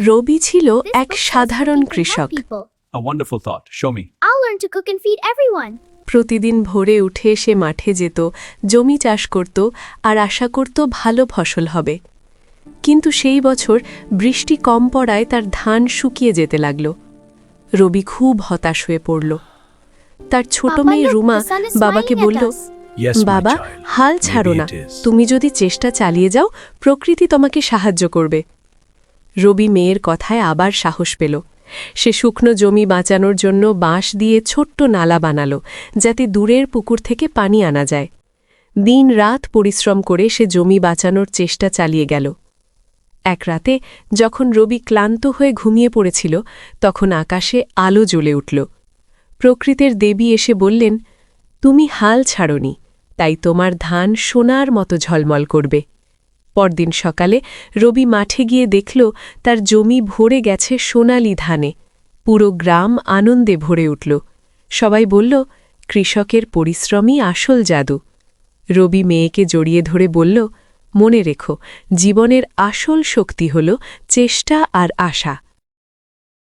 রবি ছিল এক সাধারণ কৃষক. A wonderful thought. Show me. I'll learn to cook and feed everyone. প্রতিদিন ভোরে উঠে সে মাঠে যেত জমি চাষ করত আর আশা করত ভালো ফসল হবে। কিন্তু সেই বছর বৃষ্টি কম পড়ায় তার ধান শুকিয়ে যেতে লাগল। রবি খুব হতাশ হয়ে পড়ল। তার ছোট মেয়ে রুমা বাবাকে বলল বাবা হাল ছাড়ো না। তুমি যদি চেষ্টা চালিয়ে যাও প্রকৃতি তোমাকে সাহায্য করবে। রবি মেয়ের কথায় আবার সাহস পেল। সে শুকনো জমি বাঁচানোর জন্য বাঁশ দিয়ে ছোট্ট নালা বানালো, যাতে দূরের পুকুর থেকে পানি আনা যায়। দিন রাত পরিশ্রম করে সে জমি বাঁচানোর চেষ্টা চালিয়ে গেল। এক রাতে যখন রবি ক্লান্ত হয়ে ঘুমিয়ে পড়েছিল, তখন আকাশে আলো জ্বলে উঠল। প্রকৃতির দেবী এসে বললেন, তুমি হাল ছাড়নি, তাই তোমার ধান সোনার মতো ঝলমল করবে। পরদিন সকালে রবি মাঠে গিয়ে দেখল তার জমি ভরে গেছে সোনালি ধানে। পুরো গ্রাম আনন্দে ভরে উঠল। সবাই বলল, কৃষকের পরিশ্রমই আসল জাদু। রবি মেয়েকে জড়িয়ে ধরে বলল, মনে রেখো, জীবনের আসল শক্তি হল চেষ্টা আর আশা।